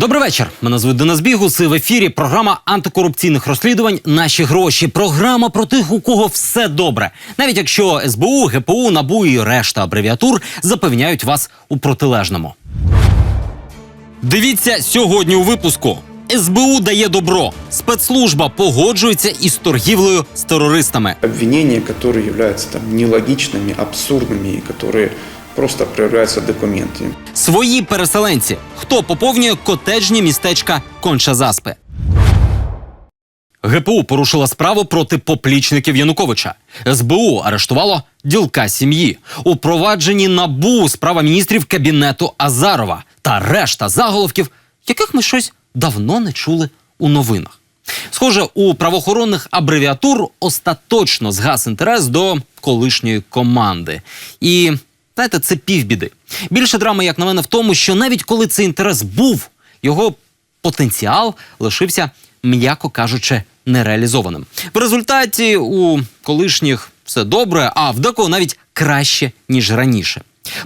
Добрий вечір. Мене звуть Денис Бігус. І в ефірі програма антикорупційних розслідувань Наші гроші. Програма про тих, у кого все добре. Навіть якщо СБУ, ГПУ, НАБУ і решта абревіатур запевняють вас у протилежному. Дивіться сьогодні у випуску. СБУ дає добро. Спецслужба погоджується із торгівлею з терористами. обвинения, которые являются там нелогичными, абсурдными и которые просто проявляются документами. Свої переселенці. Хто поповнює котеджні містечка Конча-Заспи? ГПУ порушила справу проти поплічників Януковича. СБУ арештувало ділка сім'ї. У провадженні НАБУ справа міністрів кабінету Азарова та решта заголовків, яких ми щось давно не чули у новинах. Схоже, у правоохоронних абревіатур остаточно згас інтерес до колишньої команди. І знаєте, це півбіди. Більше драми, як на мене, в тому, що навіть коли цей інтерес був, його потенціал лишився, м'яко кажучи, нереалізованим. В результаті у колишніх все добре, а в декого навіть краще ніж раніше.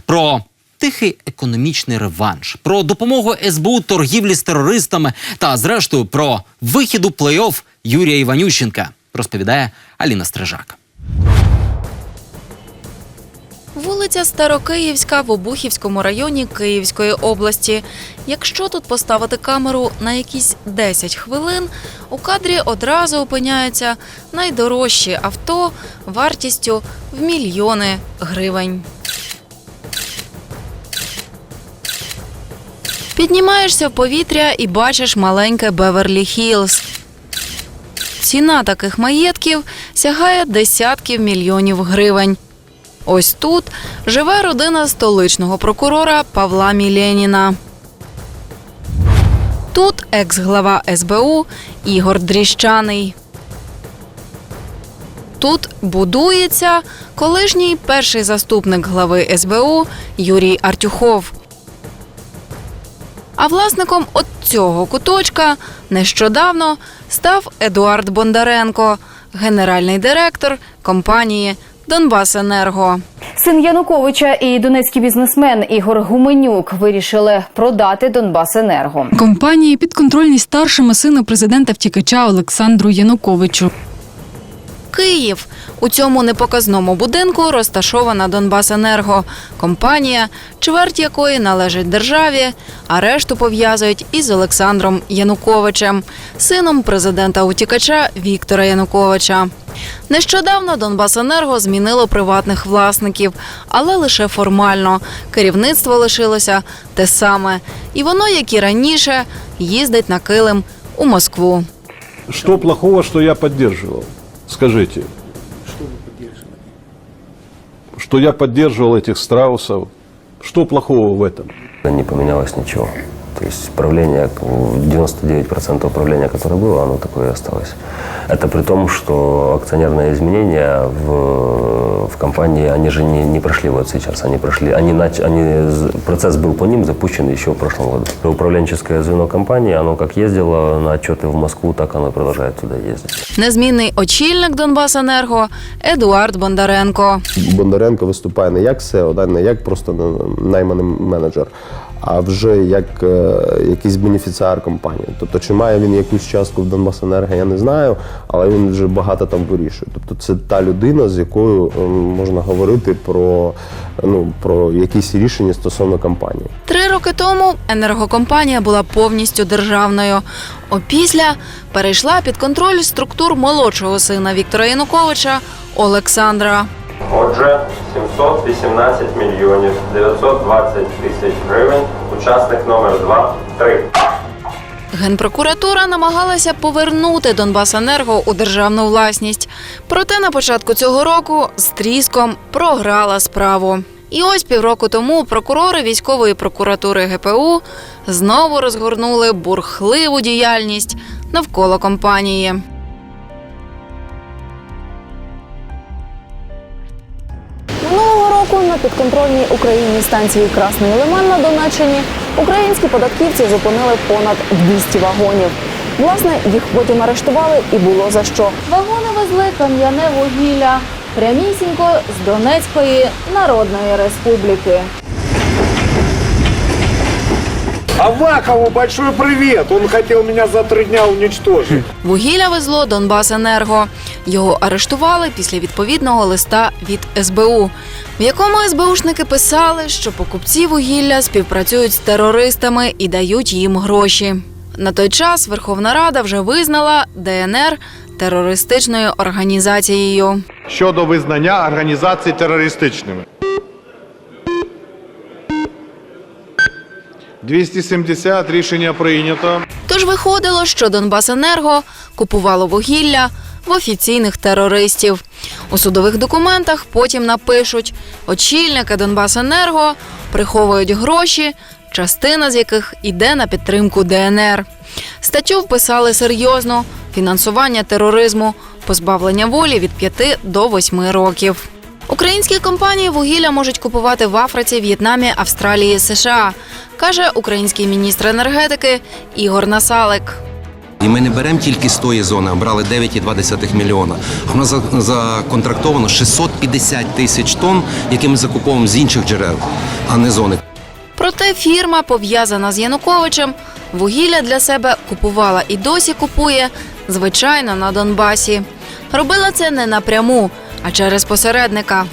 Про тихий економічний реванш, про допомогу СБУ торгівлі з терористами та, зрештою, про вихід у плей-офф Юрія Іванющенка розповідає Аліна Стрижак. Вулиця Старокиївська в Обухівському районі Київської області. Якщо тут поставити камеру на якісь 10 хвилин, у кадрі одразу опиняються найдорожчі авто вартістю в мільйони гривень. Піднімаєшся в повітря і бачиш маленьке Беверлі Хілз. Ціна таких маєтків сягає десятків мільйонів гривень. Ось тут живе родина столичного прокурора Павла Міленіна. Тут екс-глава СБУ Ігор Дріщаний. Тут будується колишній перший заступник глави СБУ Юрій Артюхов. А власником от цього куточка нещодавно став Едуард Бондаренко, генеральний директор компанії Донбасенерго. Син Януковича і донецький бізнесмен Ігор Гуменюк вирішили продати Донбасенерго. Компанії підконтрольні старшими сину президента втікача Олександру Януковичу. Київ. У цьому непоказному будинку розташована Донбасенерго, компанія, чверть якої належить державі, а решту пов'язують із Олександром Януковичем, сином президента утікача Віктора Януковича. Нещодавно Донбасенерго змінило приватних власників, але лише формально. Керівництво лишилося те саме, і воно, як і раніше, їздить на килим у Москву. Что плохого, что я поддерживал? Скажите. Что вы поддерживали? Что я поддерживал этих страусов. Что плохого в этом? Не поменялось ничего. То есть управление, 99% управления, которое было, оно такое и осталось. Это при том, что акционерные изменения в, в компании, они же не, не прошли вот сейчас. Они прошли, они, нач, они, з- процесс был по ним запущен еще в прошлом году. Управленческое звено компании, оно как ездило на отчеты в Москву, так оно и продолжает туда ездить. Незмінний очільник Донбасенерго Едуард Бондаренко. Бондаренко виступає не як SEO, да, не як просто найманий менеджер, а вже як е, якийсь бенефіціар компанії. Тобто, чи має він якусь частку в Донбасенерго, я не знаю, але він вже багато там вирішує. Тобто, це та людина, з якою ем, можна говорити про, ну, про якісь рішення стосовно компанії. Три роки тому енергокомпанія була повністю державною. Опісля перейшла під контроль структур молодшого сина Віктора Януковича Олександра. Отже, 718 мільйонів 920 тисяч гривень. Учасник номер 2 – 3. Генпрокуратура намагалася повернути Донбасенерго у державну власність. Проте на початку цього року з тріском програла справу. І ось півроку тому прокурори військової прокуратури ГПУ знову розгорнули бурхливу діяльність навколо компанії. Минулого року на підконтрольній Україні станції Красний Лиман на Донеччині українські податківці зупинили понад 200 вагонів. Власне, їх потім арештували і було за що. Вагони везли кам'яне вугілля прямісінько з Донецької Народної Республіки. Авакову большой привет! Он хотел меня за три дня уничтожить. Вугілля везло Донбасенерго. Його арештували після відповідного листа від СБУ, в якому СБУшники писали, що покупці вугілля співпрацюють з терористами і дають їм гроші. На той час Верховна Рада вже визнала ДНР терористичною організацією. Щодо визнання організацій терористичними. 270 рішення прийнято. Тож виходило, що Донбасенерго купувало вугілля в офіційних терористів. У судових документах потім напишуть: очільники Донбасенерго приховують гроші, частина з яких йде на підтримку ДНР. Статтю вписали серйозно: фінансування тероризму, позбавлення волі від 5 до 8 років. Українські компанії вугілля можуть купувати в Африці, В'єтнамі, Австралії, США, каже український міністр енергетики Ігор Насалик. І ми не беремо тільки з тої зони, а брали 9,2 мільйона. А в нас за- законтрактовано 650 тисяч тонн, які ми закуповуємо з інших джерел, а не зони. Проте фірма, пов'язана з Януковичем, вугілля для себе купувала і досі купує, звичайно, на Донбасі. Робила це не напряму, а через посередника.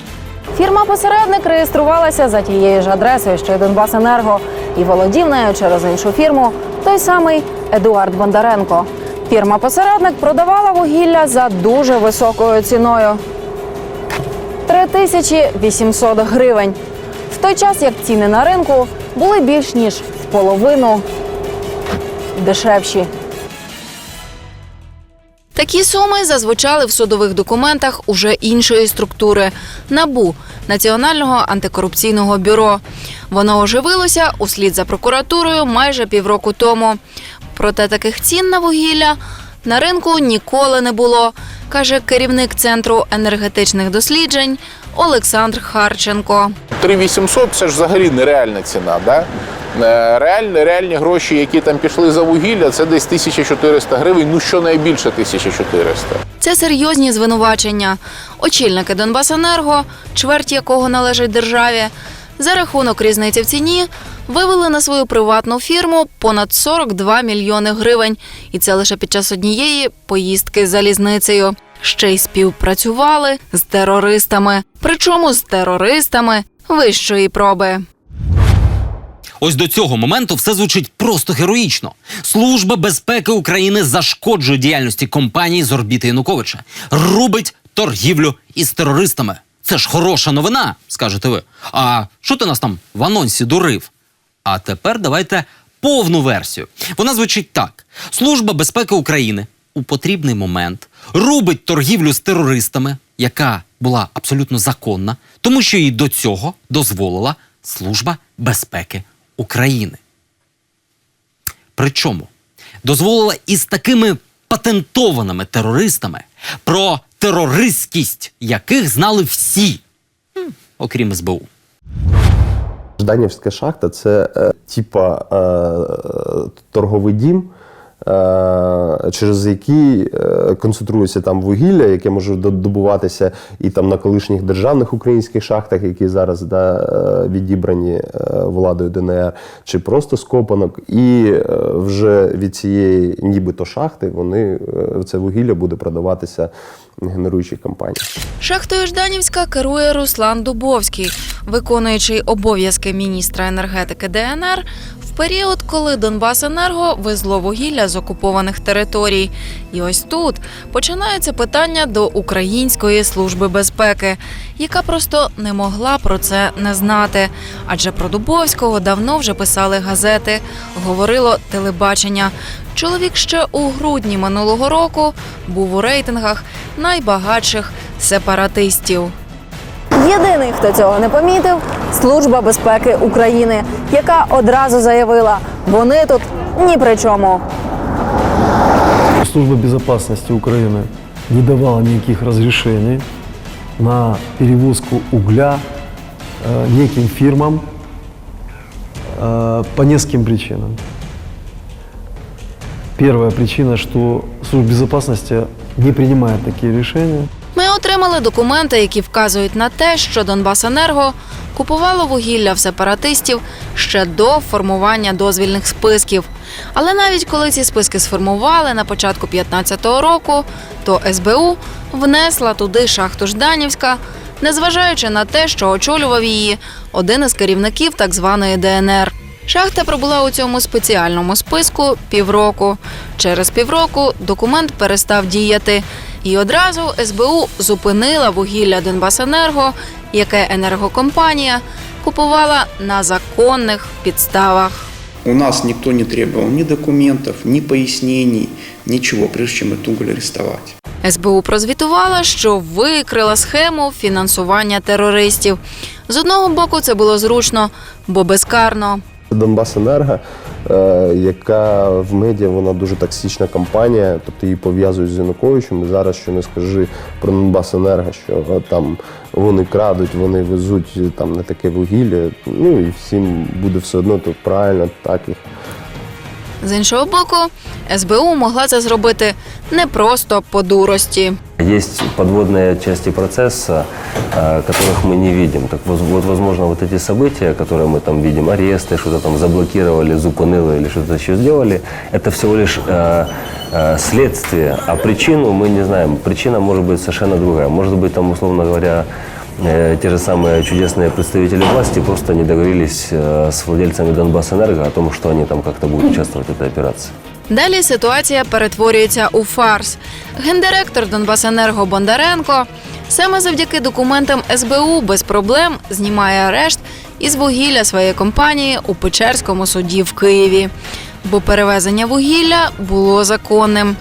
Фірма-посередник реєструвалася за тією ж адресою, що й Донбасенерго, і володів нею через іншу фірму той самий Едуард Бондаренко. Фірма-посередник продавала вугілля за дуже високою ціною 3800 гривень. В той час як ціни на ринку були більш ніж в половину дешевші. Такі суми зазвучали в судових документах уже іншої структури НАБУ Національного антикорупційного бюро. Воно оживилося услід за прокуратурою майже півроку тому. Проте таких цін на вугілля на ринку ніколи не було, каже керівник центру енергетичних досліджень Олександр Харченко. 3800 – це ж взагалі нереальна ціна. Да? Е, Реальні, реальні гроші, які там пішли за вугілля, це десь 1400 гривень, ну щонайбільше 1400. Це серйозні звинувачення. Очільники Донбасенерго, чверть якого належить державі, за рахунок різниці в ціні вивели на свою приватну фірму понад 42 мільйони гривень, і це лише під час однієї поїздки залізницею. Ще й співпрацювали з терористами, причому з терористами вищої проби. Ось до цього моменту все звучить просто героїчно. Служба безпеки України зашкоджує діяльності компанії з орбіти Януковича, рубить торгівлю із терористами. Це ж хороша новина, скажете ви. А що ти нас там в анонсі дурив? А тепер давайте повну версію. Вона звучить так: Служба безпеки України у потрібний момент рубить торгівлю з терористами, яка була абсолютно законна, тому що їй до цього дозволила Служба безпеки України. Причому дозволила із такими патентованими терористами, про терористськість яких знали всі, окрім СБУ. Жданівська шахта це е, типа е, торговий дім, через який е, концентрується там вугілля, яке може до- добуватися і там на колишніх державних українських шахтах, які зараз да, е, відібрані е, владою ДНР, чи просто з копанок. І е, вже від цієї нібито шахти вони е, це вугілля буде продаватися генеруючій компанії. Шахтою Жданівська керує Руслан Дубовський, виконуючий обов'язки міністра енергетики ДНР період, коли Донбасенерго везло вугілля з окупованих територій. І ось тут починається питання до Української служби безпеки, яка просто не могла про це не знати. Адже про Дубовського давно вже писали газети, говорило телебачення. Чоловік ще у грудні минулого року був у рейтингах найбагатших сепаратистів. Єдиний, хто цього не помітив, служба безпеки України, яка одразу заявила, вони тут ні при чому. Служба безопасности Украины не давала никаких разрешений на перевозку угля э, неким фирмам э, по нескольким причинам. Первая причина, что служба безопасности не принимает такие решения. Ми отримали документи, які вказують на те, що Донбасенерго купувало вугілля в сепаратистів ще до формування дозвільних списків. Але навіть коли ці списки сформували на початку 15-го року, то СБУ внесла туди шахту Жданівська, незважаючи на те, що очолював її один із керівників так званої ДНР. Шахта пробула у цьому спеціальному списку півроку. Через півроку документ перестав діяти, і одразу СБУ зупинила вугілля Донбасенерго, яке енергокомпанія купувала на законних підставах. У нас никто не требовал ни документов, ни пояснений, ничего, прежде чем эту уголь арестовать. СБУ прозвітувала, що викрила схему фінансування терористів. З одного боку, це було зручно, бо безкарно. Донбасенерго, е, яка в медіа вона дуже токсична компанія, тобто її пов'язують з Януковичем. І зараз що не скажи про Донбасенерго, що е, там вони крадуть, вони везуть е, там не таке вугілля. Ну і всім буде все одно то правильно, так їх. З іншого боку, СБУ могла це зробити не просто по дурості. Есть подводные части процесса, э, которых мы не видим. Так воз- вот, возможно, вот эти события, которые мы там видим, аресты, что-то там заблокировали, зупинили или что-то еще сделали, это всего лишь э, э, следствие, а причину мы не знаем. Причина может быть совершенно другая. Может быть, там, условно говоря, э, те же самые чудесные представители власти просто не договорились э, с владельцами Донбассэнерго о том, что они там как-то будут участвовать в этой операции. Далі ситуація перетворюється у фарс. Гендиректор Донбасенерго Бондаренко саме завдяки документам СБУ без проблем знімає арешт із вугілля своєї компанії у Печерському суді в Києві. Бо перевезення вугілля було законним.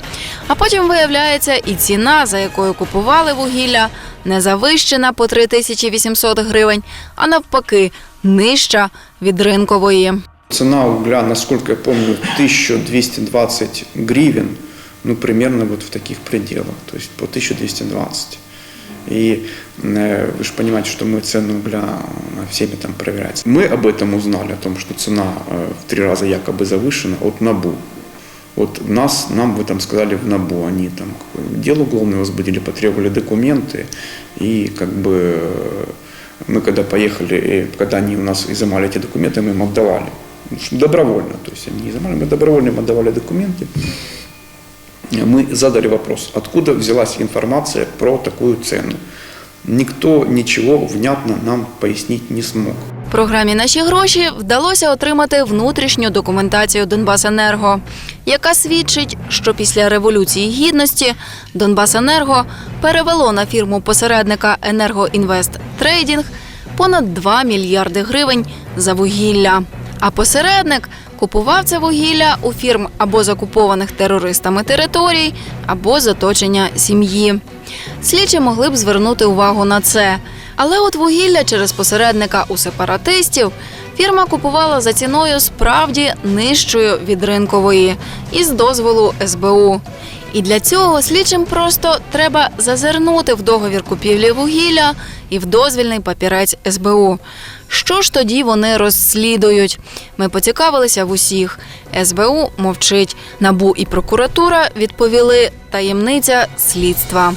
А потім виявляється, і ціна, за якою купували вугілля, не завищена по 3800 гривень, а навпаки, нижча від ринкової. Цена угля, насколько я помню, 1220 гривен, ну, примерно вот в таких пределах, то есть по 1220. И э, вы же понимаете, что мы цену угля э, всеми там проверяется. Мы об этом узнали, о том, что цена э, в три раза якобы завышена от НАБУ. Вот нас, нам в этом сказали в НАБУ, они там дело уголовное возбудили, потребовали документы, и как бы э, мы когда поехали, и когда они у нас изымали эти документы, мы им отдавали. Ну, Добровольно, то есть они изымали, мы добровольно им отдавали документы. Мы задали вопрос, откуда взялась информация про такую цену. Никто ничего внятно нам пояснить не смог. Програмі Наші гроші вдалося отримати внутрішню документацію Донбасенерго, яка свідчить, що після революції гідності Донбасенерго перевело на фірму посередника Енергоінвест Трейдінг понад 2 мільярди гривень за вугілля. А посередник купував це вугілля у фірм або закупованих терористами територій, або з оточення сім'ї. Слідчі могли б звернути увагу на це. Але от вугілля через посередника у сепаратистів фірма купувала за ціною справді нижчою від ринкової із дозволу СБУ. І для цього слідчим просто треба зазирнути в договір купівлі вугілля і в дозвільний папірець СБУ. Що ж тоді вони розслідують? Ми поцікавилися в усіх. СБУ мовчить. Набу і прокуратура відповіли таємниця слідства.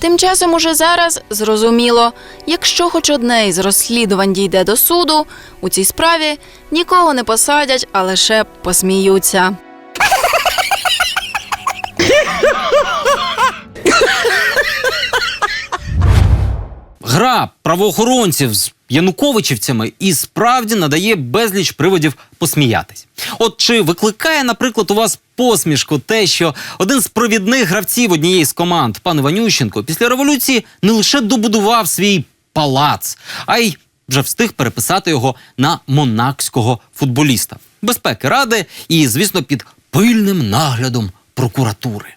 Тим часом уже зараз зрозуміло, якщо хоч одне із розслідувань дійде до суду, у цій справі нікого не посадять, а лише посміються. Гра правоохоронців з януковичівцями і справді надає безліч приводів посміятись. От чи викликає, наприклад, у вас посмішку те, що один з провідних гравців однієї з команд, пан Іванющенко, після революції не лише добудував свій палац, а й вже встиг переписати його на монакського футболіста. Безпеки ради і, звісно, під пильним наглядом прокуратури.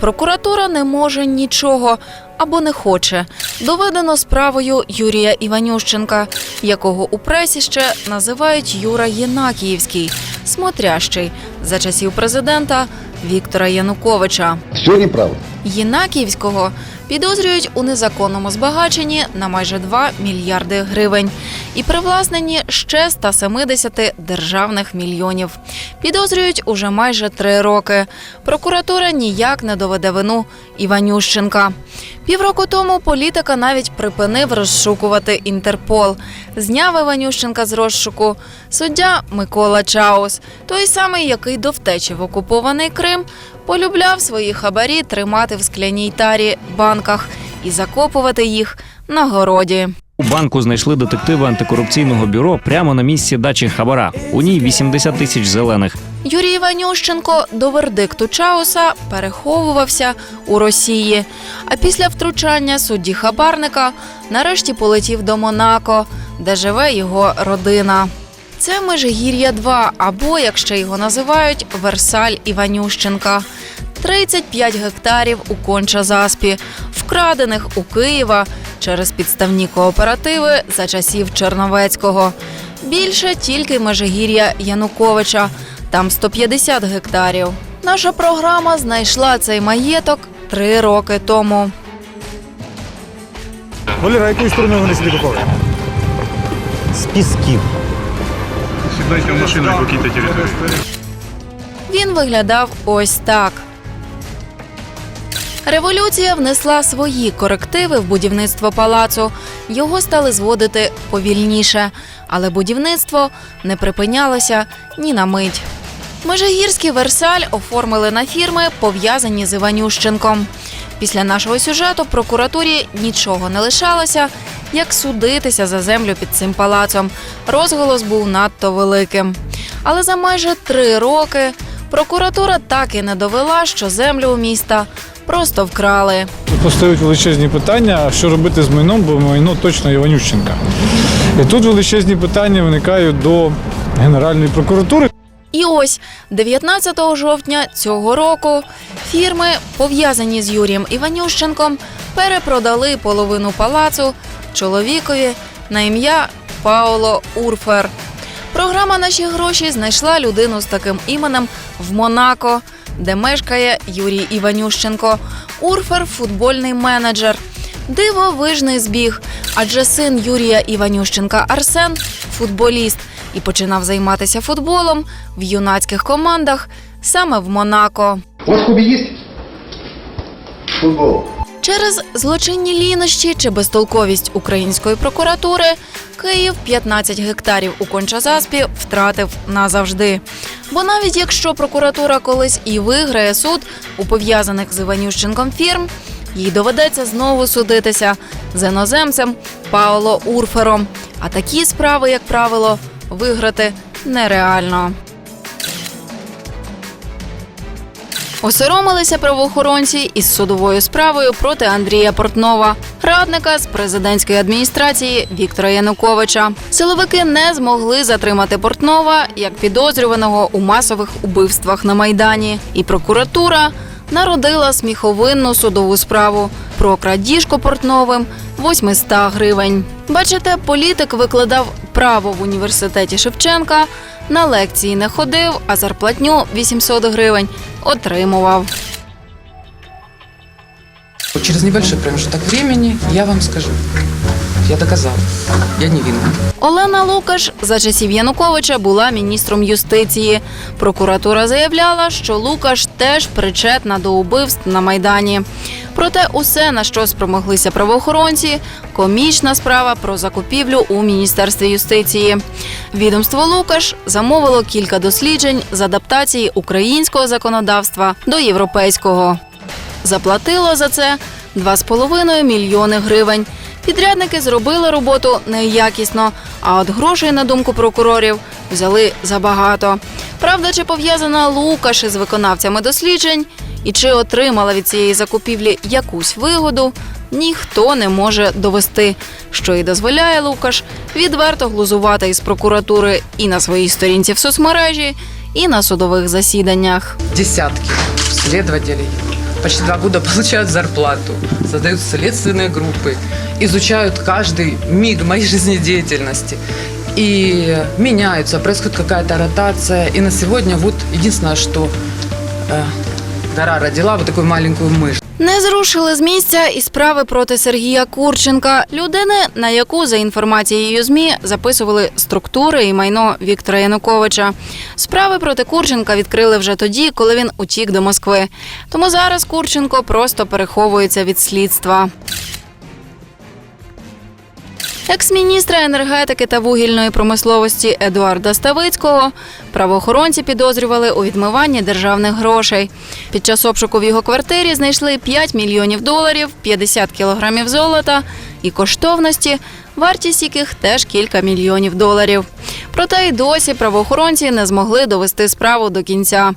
Прокуратура не може нічого або не хоче. Доведено справою Юрія Іванющенка, якого у пресі ще називають Юра Єнакіївський, смотрящий за часів президента Віктора Януковича. Все неправда. Єнакіївського підозрюють у незаконному збагаченні на майже 2 мільярди гривень. І привласненні ще 170 державних мільйонів. Підозрюють уже майже три роки. Прокуратура ніяк не доведе вину Іванющенка. Півроку тому політика навіть припинив розшукувати Інтерпол. Зняв Іванющенка з розшуку суддя Микола Чаус, той самий, який до втечі в окупований Крим полюбляв свої хабарі тримати в скляній тарі банках і закопувати їх на городі. У банку знайшли детективи антикорупційного бюро прямо на місці дачі хабара. У ній 80 тисяч зелених. Юрій Іванющенко до вердикту Чауса переховувався у Росії. А після втручання судді хабарника нарешті полетів до Монако, де живе його родина. Це Межигір'я 2 або, як ще його називають, Версаль Іванющенка. 35 гектарів у Конча-Заспі, вкрадених у Києва через підставні кооперативи за часів Черновецького. Більше тільки Межигір'я Януковича. Там 150 гектарів. Наша програма знайшла цей маєток три роки тому. Валера, якою стороною вони сюди купили? С песків. Сідайте в машину і покиньте територію. Він виглядав ось так. Революція внесла свої корективи в будівництво палацу. Його стали зводити повільніше, але будівництво не припинялося ні на мить. Межигірський Версаль оформили на фірми, пов'язані з Іванющенком. Після нашого сюжету прокуратурі нічого не лишалося, як судитися за землю під цим палацом. Розголос був надто великим. Але за майже три роки прокуратура так і не довела, що землю у міста просто вкрали. Постають величезні питання, що робити з майном, бо майно точно Іванющенка. І тут величезні питання виникають до Генеральної прокуратури. І ось 19 жовтня цього року фірми, пов'язані з Юрієм Іванющенком, перепродали половину палацу чоловікові на ім'я Пауло Урфер. Програма Наші гроші знайшла людину з таким іменем в Монако, де мешкає Юрій Іванющенко. Урфер футбольний менеджер. Дивовижний збіг, адже син Юрія Іванющенка Арсен футболіст і починав займатися футболом в юнацьких командах саме в Монако. Вас хобі є? Футбол. Через злочинні лінощі чи безтолковість української прокуратури Київ 15 гектарів у Кончазаспі втратив назавжди. Бо навіть якщо прокуратура колись і виграє суд у пов'язаних з Іванющенком фірм, їй доведеться знову судитися з іноземцем Пауло Урфером. А такі справи, як правило, виграти нереально. Осоромилися правоохоронці із судовою справою проти Андрія Портнова, радника з президентської адміністрації Віктора Януковича. Силовики не змогли затримати Портнова як підозрюваного у масових убивствах на майдані, і прокуратура народила сміховинну судову справу про крадіжку Портновим 800 гривень. Бачите, політик викладав право в університеті Шевченка. На лекції не ходив, а зарплатню 800 гривень отримував. Через небольшой промежуток времени я вам скажу. Я доказала. Я невинна. Олена Лукаш за часів Януковича була міністром юстиції. Прокуратура заявляла, що Лукаш теж причетна до убивств на майдані. Проте усе, на що спромоглися правоохоронці, комічна справа про закупівлю у міністерстві юстиції. Відомство Лукаш замовило кілька досліджень з адаптації українського законодавства до європейського. Заплатило за це 2,5 мільйони гривень. Підрядники зробили роботу неякісно, а от грошей, на думку прокурорів, взяли забагато. Правда, чи пов'язана Лукаш із виконавцями досліджень і чи отримала від цієї закупівлі якусь вигоду, ніхто не може довести, що і дозволяє Лукаш відверто глузувати із прокуратури і на своїй сторінці в соцмережі, і на судових засіданнях. Десятки следователей почти два года получают зарплату, создают следственные группы, изучают каждый миг моей жизнедеятельности. И меняются, происходит какая-то ротация. И на сегодня вот единственное, что э, гора родила вот такую маленькую мышь. Не зрушили з місця і справи проти Сергія Курченка, людини, на яку за інформацією змі записували структури і майно Віктора Януковича. Справи проти Курченка відкрили вже тоді, коли він утік до Москви. Тому зараз Курченко просто переховується від слідства. Екс-міністра енергетики та вугільної промисловості Едуарда Ставицького правоохоронці підозрювали у відмиванні державних грошей. Під час обшуку в його квартирі знайшли 5 мільйонів доларів, 50 кілограмів золота і коштовності, вартість яких теж кілька мільйонів доларів. Проте й досі правоохоронці не змогли довести справу до кінця.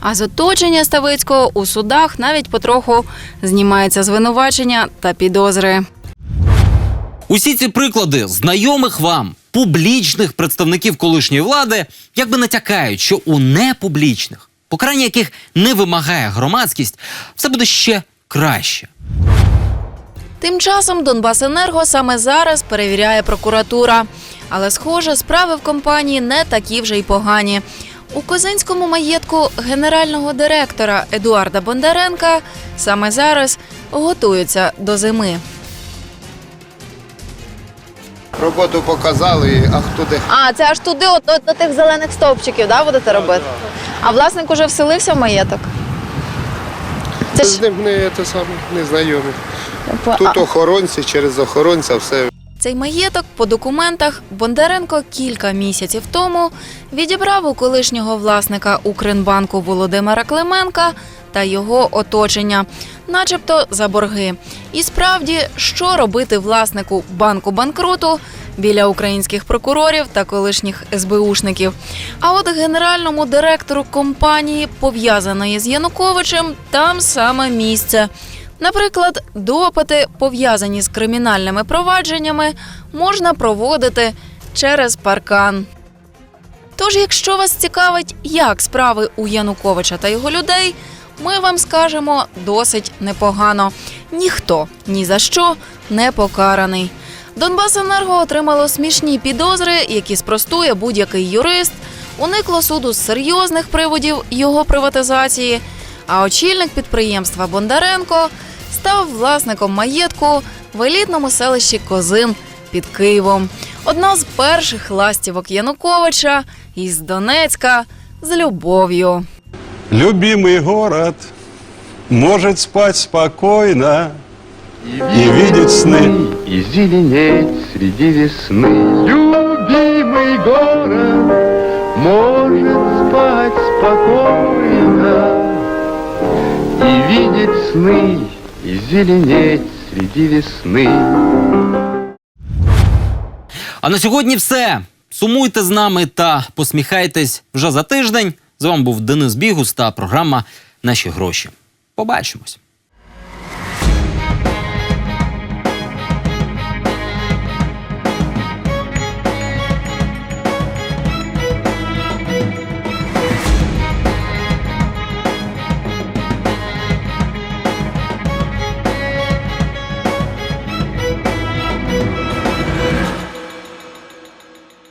А з оточення Ставицького у судах навіть потроху знімається звинувачення та підозри. Усі ці приклади знайомих вам публічних представників колишньої влади якби натякають, що у непублічних, покарання яких не вимагає громадськість, все буде ще краще. Тим часом Донбасенерго саме зараз перевіряє прокуратура. Але, схоже, справи в компанії не такі вже й погані. У козинському маєтку генерального директора Едуарда Бондаренка саме зараз готуються до зими. Роботу показали, а хто де. А, це аж туди, от, от до тих зелених стовпчиків, да, будете робити? А власник уже вселився в маєток? Це З ж ним не те саме, не знайомі. Тут а- охоронці, через охоронця все. Цей маєток по документах Бондаренко кілька місяців тому відібрав у колишнього власника Укрінбанку Володимира Клименка та його оточення, начебто за борги. І справді, що робити власнику банку банкруту біля українських прокурорів та колишніх СБУшників. А от генеральному директору компанії, пов'язаної з Януковичем, там саме місце. Наприклад, допити, пов'язані з кримінальними провадженнями, можна проводити через паркан. Тож, якщо вас цікавить, як справи у Януковича та його людей, ми вам скажемо досить непогано. Ніхто ні за що не покараний. Донбасенерго отримало смішні підозри, які спростує будь-який юрист. Уникло суду з серйозних приводів його приватизації. А очільник підприємства Бондаренко став власником маєтку в елітному селищі Козин під Києвом. Одна з перших ластівок Януковича із Донецька з любов'ю. Любимый город может спать спокойно и видеть сны. И зеленеть среди весны Любимый город может спать спокойно И видеть сны, и зеленеть среди весны А на сьогодні все. Сумуйте з нами та посміхайтесь вже за тиждень. З вами був Денис Бігус та програма Наші гроші. Побачимось.